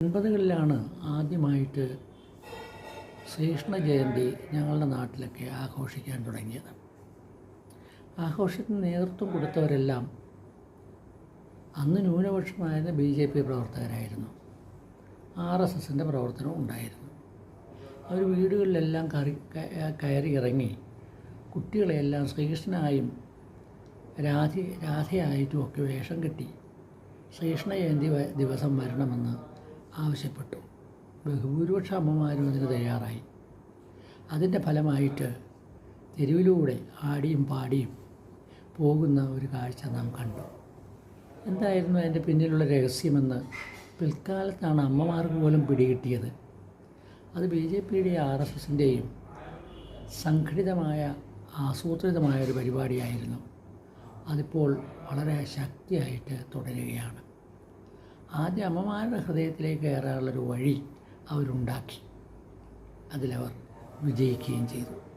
എൺപതുകളിലാണ് ആദ്യമായിട്ട് ശ്രീകൃഷ്ണ ജയന്തി ഞങ്ങളുടെ നാട്ടിലൊക്കെ ആഘോഷിക്കാൻ തുടങ്ങിയത്. ആഘോഷത്തിന് നേതൃത്വം കൊടുത്തവരെല്ലാം അന്ന് ന്യൂനപക്ഷമായിരുന്ന ബി ജെ പി പ്രവർത്തകരായിരുന്നു. ആർ എസ് എസിന്റെ പ്രവർത്തനം ഉണ്ടായിരുന്നു. അവർ വീടുകളിലെല്ലാം കറി കയറി ഇറങ്ങി കുട്ടികളെയെല്ലാം ശ്രീകൃഷ്ണനായും രാധ രാധയായിട്ടും ഒക്കെ വേഷം കെട്ടി ശ്രീകൃഷ്ണ ജയന്തി ദിവസം വരണമെന്ന് ആവശ്യപ്പെട്ടു. ബഹുഭൂരിപക്ഷ അമ്മമാരും അതിന് തയ്യാറായി. അതിന്റെ ഫലമായിട്ട് തെരുവിലൂടെ ആടിയും പാടിയും പോകുന്ന ഒരു കാഴ്ച നാം കണ്ടു. എന്തായിരുന്നു അതിന്റെ പിന്നിലുള്ള രഹസ്യമെന്ന് പിൽക്കാലത്താണ് അമ്മമാർക്ക് പോലും പിടികിട്ടിയത്. അത് ബി ജെ പിയുടെയും ആർ എസ് എസിന്റെയും സംഘടിതമായ ആസൂത്രിതമായ ഒരു പരിപാടിയായിരുന്നു. അതിപ്പോൾ വളരെ ശക്തിയായിട്ട് തുടരുകയാണ്. ആദ്യ അമ്മമാരുടെ ഹൃദയത്തിലേക്ക് കയറാനുള്ളൊരു വഴി അവരുണ്ടാക്കി. അതിലവർ വിജയിക്കുകയും ചെയ്തു.